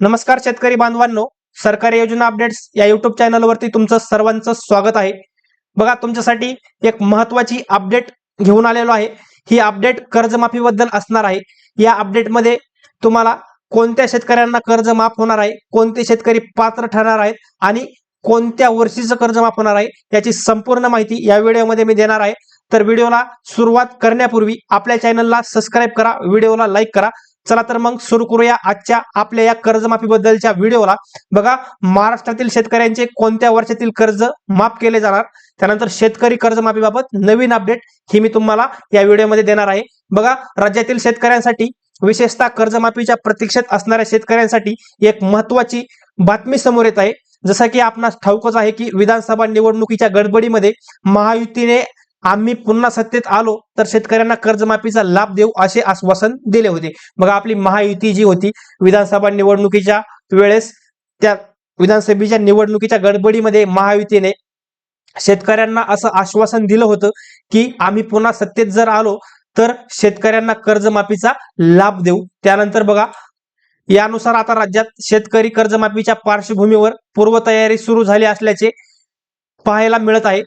नमस्कार शेतकरी बांधवांनो सरकारी योजना अपडेट्स या युट्यूब चॅनलवरती तुमचं सर्वांचं स्वागत आहे. बघा तुमच्यासाठी एक महत्वाची अपडेट घेऊन आलेलो आहे. ही अपडेट कर्जमाफीबद्दल असणार आहे. या अपडेटमध्ये तुम्हाला कोणत्या शेतकऱ्यांना कर्ज माफ होणार आहे कोणते शेतकरी पात्र ठरणार आहेत आणि कोणत्या वर्षीचं कर्ज माफ होणार आहे याची संपूर्ण माहिती या व्हिडिओमध्ये मी देणार आहे. तर व्हिडिओला सुरुवात करण्यापूर्वी आपल्या चॅनलला सबस्क्राईब करा व्हिडिओला लाईक करा. चला तर मग सुरू करूया आजच्या आपल्या या कर्जमाफीबद्दलच्या व्हिडिओला. बघा महाराष्ट्रातील शेतकऱ्यांचे कोणत्या वर्षातील कर्ज माफ केले जाणार? त्यानंतर शेतकरी कर्जमाफीबाबत नवीन अपडेट ही मी तुम्हाला या व्हिडिओमध्ये देणार आहे. बघा राज्यातील शेतकऱ्यांसाठी विशेषतः कर्जमाफीच्या प्रतीक्षेत असणाऱ्या शेतकऱ्यांसाठी एक महत्वाची बातमी समोर येत आहे. जसं की आपणास ठाऊकच आहे की विधानसभा निवडणुकीच्या गडबडीमध्ये महायुतीने आम्ही पुन्हा सत्तेत आलो तर शेतकऱ्यांना कर्जमाफीचा लाभ देऊ असे आश्वासन दिले होते. बघा आपली महायुती जी होती विधानसभा निवडणुकीच्या वेळेस त्या विधानसभेच्या निवडणुकीच्या गडबडीमध्ये महायुतीने शेतकऱ्यांना असं आश्वासन दिलं होतं की आम्ही पुन्हा सत्तेत जर आलो तर शेतकऱ्यांना कर्जमाफीचा लाभ देऊ. त्यानंतर बघा यानुसार आता राज्यात शेतकरी कर्जमाफीच्या पार्श्वभूमीवर पूर्वतयारी सुरू झाली असल्याचे पाहायला मिळत आहे.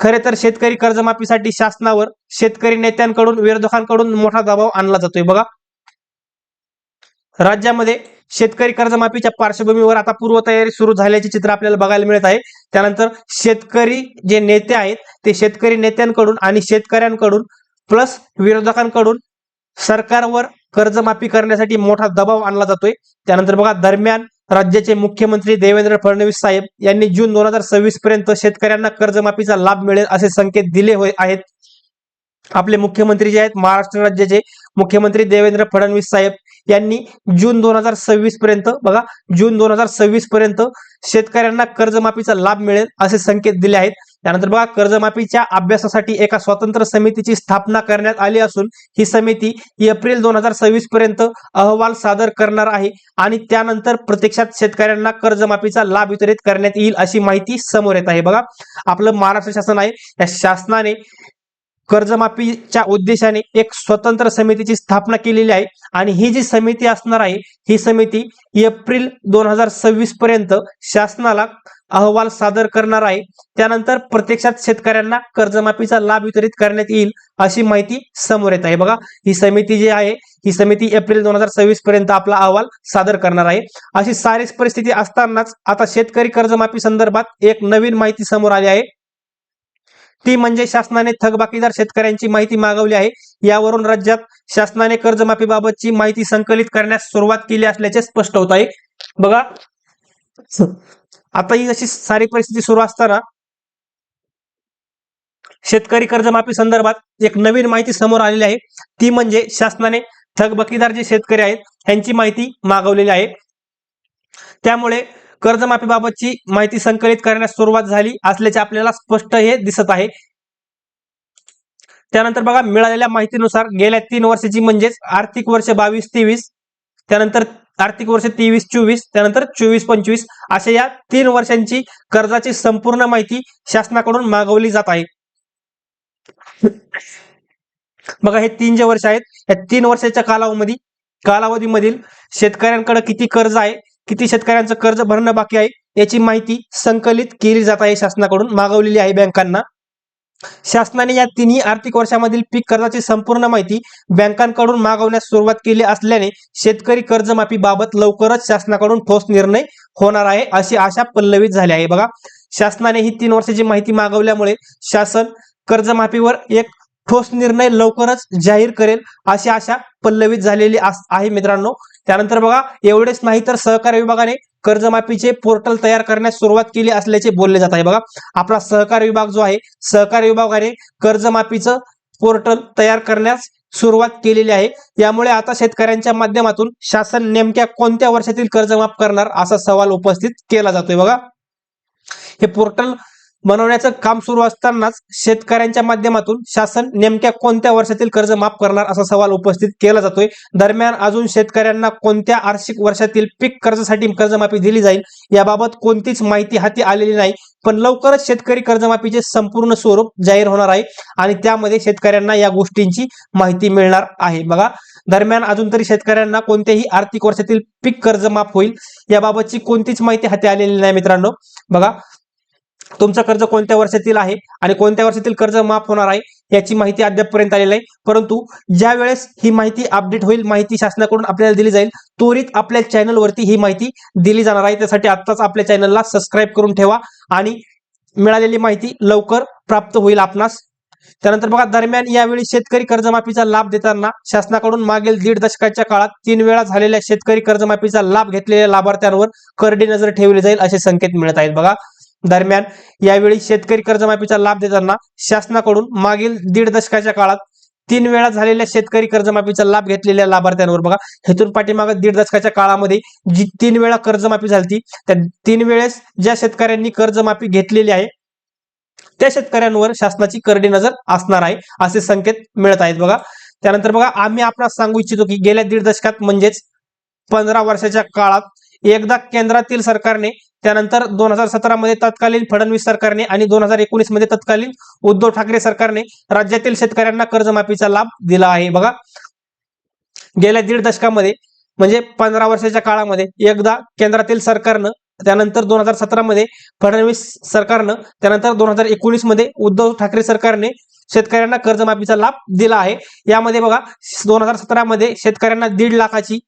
खरे तर शेतकरी कर्जमाफीसाठी शासनावर शेतकरी नेत्यांकडून विरोधकांकडून मोठा दबाव आणला जातोय. बघा. राज्यामध्ये शेतकरी कर्जमाफीच्या पार्श्वभूमीवर आता पूर्वतयारी सुरू झाल्याचे चित्र आपल्याला बघायला मिळत आहे. त्यानंतर शेतकरी जे नेते आहेत ते शेतकरी नेत्यांकडून आणि शेतकऱ्यांकडून प्लस विरोधकांकडून सरकारवर कर्जमाफी करण्यासाठी मोठा दबाव आणला जातोय. त्यानंतर बघा दरम्यान राज्याचे मुख्यमंत्री देवेंद्र फडणवीस साहेब यांनी जून दोन हजार सव्वीस पर्यंत शेतकऱ्यांना कर्जमाफीचा लाभ मिळेल असे संकेत दिले होय आहेत. आपले मुख्यमंत्री जे आहेत महाराष्ट्र राज्याचे मुख्यमंत्री देवेंद्र फडणवीस साहेब यांनी जून दोन हजार सव्वीस पर्यंत बघा जून दोन हजार सव्वीस पर्यंत शेतकऱ्यांना कर्जमाफीचा लाभ मिळेल असे संकेत दिले आहेत. त्यानंतर बघा कर्जमाफीच्या अभ्यासासाठी एका स्वतंत्र समितीची स्थापना करण्यात आली असून ही समिती एप्रिल दोन हजार सव्वीस पर्यंत अहवाल सादर करणार आहे आणि त्यानंतर प्रत्यक्षात शेतकऱ्यांना कर्जमाफीचा लाभ वितरित करण्यात येईल अशी माहिती समोर येत आहे. बघा आपलं महाराष्ट्र शासन आहे. या शासनाने कर्जमाफीच्या उद्देशाने एक स्वतंत्र समितीची स्थापना केलेली आहे आणि ही जी समिती असणार आहे ही समिती एप्रिल दोन हजार सव्वीस पर्यंत शासनाला अहवाल सादर करणार आहे. त्यानंतर प्रत्यक्षात शेतकऱ्यांना कर्जमाफीचा लाभ वितरित करण्यात येईल अशी माहिती समोर येत आहे. बघा ही समिती जी आहे ही समिती एप्रिल दोन हजार सव्वीस पर्यंत आपला अहवाल सादर करणार आहे. अशी सारीच परिस्थिती असतानाच आता शेतकरी कर्जमाफी संदर्भात एक नवीन माहिती समोर आली आहे. ती म्हणजे शासनाने थकबाकीदार शेतकऱ्यांची माहिती मागवली आहे. यावरून राज्यात शासनाने कर्जमाफीबाबतची माहिती संकलित करण्यास सुरुवात केली असल्याचे स्पष्ट होत आहे. बघा आता ही अशी सारी परिस्थिती सुरू असताना शेतकरी कर्जमाफी संदर्भात एक नवीन माहिती समोर आलेली आहे. ती म्हणजे शासनाने थकबकीदार जे शेतकरी आहेत त्यांची माहिती मागवलेली आहे. त्यामुळे कर्जमाफीबाबतची माहिती संकलित करण्यास सुरुवात झाली असल्याचे आपल्याला स्पष्ट हे दिसत आहे. त्यानंतर बघा मिळालेल्या माहितीनुसार गेल्या तीन वर्षाची म्हणजेच आर्थिक वर्ष बावीस तेवीस त्यानंतर आर्थिक वर्ष तेवीस चोवीस त्यानंतर चोवीस पंचवीस अशा या तीन वर्षांची कर्जाची संपूर्ण माहिती शासनाकडून मागवली जात आहे. बघा हे तीन जे वर्ष आहेत या तीन वर्षाच्या कालावधी कालावधीमधील शेतकऱ्यांकडे किती कर्ज आहे किती शेतकऱ्यांचं कर्ज भरणं बाकी आहे याची माहिती संकलित केली जात आहे शासनाकडून मागवलेली आहे बँकांना. शासनाने या तिन्ही आर्थिक वर्षामधील पीक कर्जाची संपूर्ण माहिती बँकांकडून मागवण्यास सुरुवात केली असल्याने शेतकरी कर्जमाफी बाबत लवकरच शासनाकडून ठोस निर्णय होणार आहे अशी आशा पल्लवित झाली आहे. बघा शासनाने ही तीन वर्षाची माहिती मागवल्यामुळे शासन कर्जमाफीवर एक ठोस निर्णय लवकरच जाहीर करेल अशी आशा पल्लवित झालेली आहे मित्रांनो. त्यानंतर बघा एवढेच नाही तर सहकार विभागाने कर्जमाफीचे पोर्टल तयार करण्यास सुरुवात केली असल्याचे बोलले जात आहे. बघा आपला सहकार विभाग जो आहे सहकार विभागाने कर्जमाफीचं पोर्टल तयार करण्यास सुरुवात केलेली आहे. यामुळे आता शेतकऱ्यांच्या माध्यमातून शासन नेमक्या कोणत्या वर्षातील कर्ज माफ करणार असा सवाल उपस्थित केला जातोय. बघा हे पोर्टल बनवण्याचं काम सुरू असतानाच शेतकऱ्यांच्या माध्यमातून शासन नेमक्या कोणत्या वर्षातील कर्ज माफ करणार असा सवाल उपस्थित केला जातोय. दरम्यान अजून शेतकऱ्यांना कोणत्या आर्थिक वर्षातील पीक कर्जासाठी कर्जमाफी दिली जाईल याबाबत कोणतीच माहिती हाती आलेली नाही. पण लवकरच शेतकरी कर्जमाफीचे संपूर्ण स्वरूप जाहीर होणार आहे आणि त्यामध्ये शेतकऱ्यांना या गोष्टींची माहिती मिळणार आहे. बघा दरम्यान अजून तरी शेतकऱ्यांना कोणत्याही आर्थिक वर्षातील पीक कर्ज माफ होईल याबाबतची कोणतीच माहिती हाती आलेली नाही मित्रांनो. बघा तुमचं कर्ज कोणत्या वर्षातील आहे आणि कोणत्या वर्षातील कर्ज माफ होणार आहे याची माहिती अद्यापपर्यंत आलेली आहे परंतु ज्या वेळेस ही माहिती अपडेट होईल माहिती शासनाकडून आपल्याला दिली जाईल त्वरित आपल्या चॅनलवरती ही माहिती दिली जाणार आहे. त्यासाठी आत्ताच आपल्या चॅनलला सबस्क्राईब करून ठेवा आणि मिळालेली माहिती लवकर प्राप्त होईल आपणास. त्यानंतर बघा दरम्यान यावेळी शेतकरी कर्जमाफीचा लाभ देताना शासनाकडून मागील दीड दशकाच्या काळात तीन वेळा झालेल्या शेतकरी कर्जमाफीचा लाभ घेतलेल्या लाभार्थ्यांवर करडी नजर ठेवली जाईल असे संकेत मिळत आहेत. बघा दरम्यान यावेळी शेतकरी कर्जमाफीचा लाभ देताना शासनाकडून मागील दीड दशकाच्या काळात तीन वेळा झालेल्या शेतकरी कर्जमाफीचा लाभ घेतलेल्या लाभार्थ्यांवर बघा हेतून पाठीमागे दीड दशकाच्या काळामध्ये जी तीन वेळा कर्जमाफी झाली त्या तीन वेळेस ज्या शेतकऱ्यांनी कर्जमाफी घेतलेली आहे त्या शेतकऱ्यांवर शासनाची करडी नजर असणार आहे असे संकेत मिळत आहेत बघा. त्यानंतर बघा आम्ही आपणास सांगू इच्छितो की गेल्या दीड दशकात म्हणजेच पंधरा वर्षाच्या काळात एकदा केंद्रातील सरकारने त्यानंतर दोन हजार सतरा मध्ये तत्कालीन फडणवीस सरकारने आणि दोन हजार एकोणीसमध्ये तत्कालीन उद्धव ठाकरे सरकारने राज्यातील शेतकऱ्यांना कर्जमाफीचा लाभ दिला आहे. बघा गेल्या दीड दशकामध्ये म्हणजे पंधरा वर्षाच्या काळामध्ये एकदा केंद्रातील सरकारनं त्यानंतर दोन हजार सतरा मध्ये फडणवीस सरकारनं त्यानंतर दोन हजार एकोणीसमध्ये उद्धव ठाकरे सरकारने शेतकऱ्यांना कर्जमाफीचा लाभ दिला आहे. यामध्ये बघा दोन हजार सतरा मध्ये शेतकऱ्यांना दीड लाखाची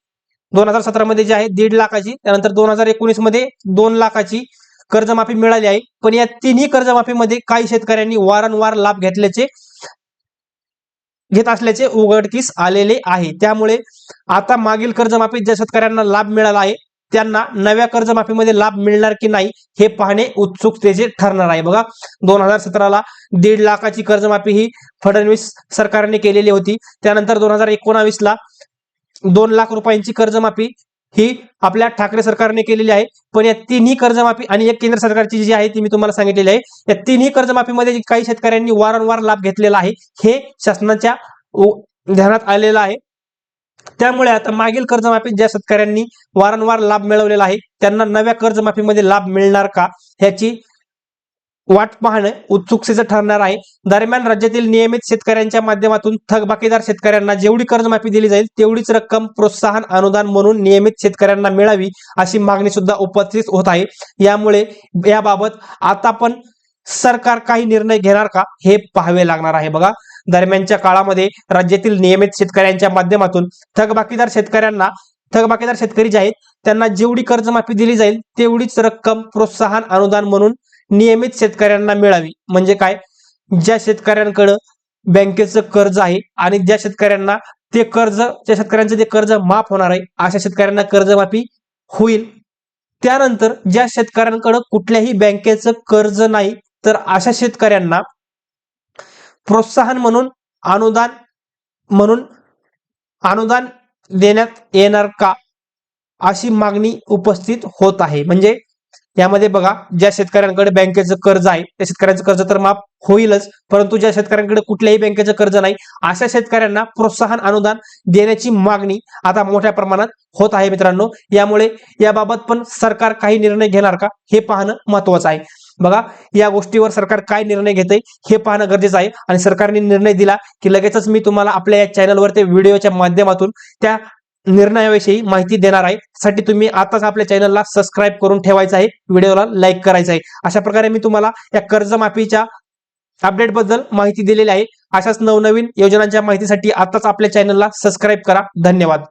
दोन हजार सतरा मध्ये जे आहे दीड लाखाची त्यानंतर दोन हजार एकोणीसमध्ये दोन लाखाची कर्जमाफी मिळाली आहे. पण या तिन्ही कर्जमाफीमध्ये काही शेतकऱ्यांनी वारंवार लाभ घेतल्याचे घेत असल्याचे उघडकीस आलेले आहे. त्यामुळे आता मागील कर्जमाफीत ज्या शेतकऱ्यांना लाभ मिळाला आहे त्यांना नव्या कर्जमाफीमध्ये लाभ मिळणार की नाही हे पाहणे उत्सुकतेचे ठरणार आहे. बघा दोन हजार सतराला दीड लाखाची कर्जमाफी ही फडणवीस सरकारने केलेली होती. त्यानंतर दोन हजार एकोणावीसला दोन लाख रुपयांची कर्जमाफी ही आपल्या ठाकरे सरकारने केलेली आहे. पण या तिन्ही कर्जमाफी आणि एक केंद्र सरकारची जी आहे ती मी तुम्हाला सांगितलेली आहे. या तिन्ही कर्जमाफीमध्ये काही शेतकऱ्यांनी वारंवार लाभ घेतलेला आहे. हे शासनाच्या ध्यानात आलेलं आहे. त्यामुळे आता मागील कर्जमाफीत ज्या शेतकऱ्यांनी वारंवार लाभ मिळवलेला आहे त्यांना नव्या कर्जमाफीमध्ये लाभ मिळणार का? ह्याची वाट पाहणं उत्सुकतेचं ठरणार आहे. दरम्यान राज्यातील नियमित शेतकऱ्यांच्या माध्यमातून थकबाकीदार शेतकऱ्यांना जेवढी कर्जमाफी दिली जाईल तेवढीच रक्कम प्रोत्साहन अनुदान म्हणून नियमित शेतकऱ्यांना मिळावी अशी मागणी सुद्धा उपस्थित होत आहे. यामुळे याबाबत आता पण सरकार काही निर्णय घेणार का हे पाहावे लागणार आहे बघा. दरम्यानच्या काळामध्ये राज्यातील नियमित शेतकऱ्यांच्या माध्यमातून थकबाकीदार शेतकऱ्यांना थकबाकीदार शेतकरी जे आहेत त्यांना जेवढी कर्जमाफी दिली जाईल तेवढीच रक्कम प्रोत्साहन अनुदान म्हणून नियमित शेतकऱ्यांना मिळावी. म्हणजे काय? ज्या शेतकऱ्यांकडं बँकेचं कर्ज आहे आणि ज्या शेतकऱ्यांना ते कर्ज त्या शेतकऱ्यांचं ते कर्ज माफ होणार आहे अशा शेतकऱ्यांना कर्जमाफी होईल. त्यानंतर ज्या शेतकऱ्यांकडं कुठल्याही बँकेचं कर्ज नाही तर अशा शेतकऱ्यांना प्रोत्साहन म्हणून अनुदान म्हणून अनुदान देण्यात येणार का? अशी मागणी उपस्थित होत आहे. म्हणजे यामध्ये बघा ज्या शेतकऱ्यांकडे बँकेचं कर्ज आहे त्या शेतकऱ्यांचं कर्ज तर माफ होईलच परंतु ज्या शेतकऱ्यांकडे कुठल्याही बँकेचं कर्ज नाही अशा शेतकऱ्यांना प्रोत्साहन अनुदान देण्याची मागणी आता मोठ्या प्रमाणात होत आहे मित्रांनो. यामुळे याबाबत पण सरकार काही निर्णय घेणार का हे पाहणं महत्वाचं आहे. बघा या गोष्टीवर सरकार काय निर्णय घेते हे पाहणं गरजेचं आहे. आणि सरकारने निर्णय दिला की लगेचच मी तुम्हाला आपल्या या चॅनलवर ते व्हिडिओच्या माध्यमातून त्या निर्णयाविषयी माहिती देणार आहे. साठी तुम्ही आताच आपल्या चॅनलला सबस्क्राईब करून ठेवायचं आहे. व्हिडिओला लाईक करायचं आहे. अशा प्रकारे मी तुम्हाला या कर्जमाफीच्या अपडेटबद्दल माहिती दिलेली आहे. अशाच नवनवीन योजनांच्या माहितीसाठी आताच आपल्या चॅनलला सबस्क्राईब करा. धन्यवाद.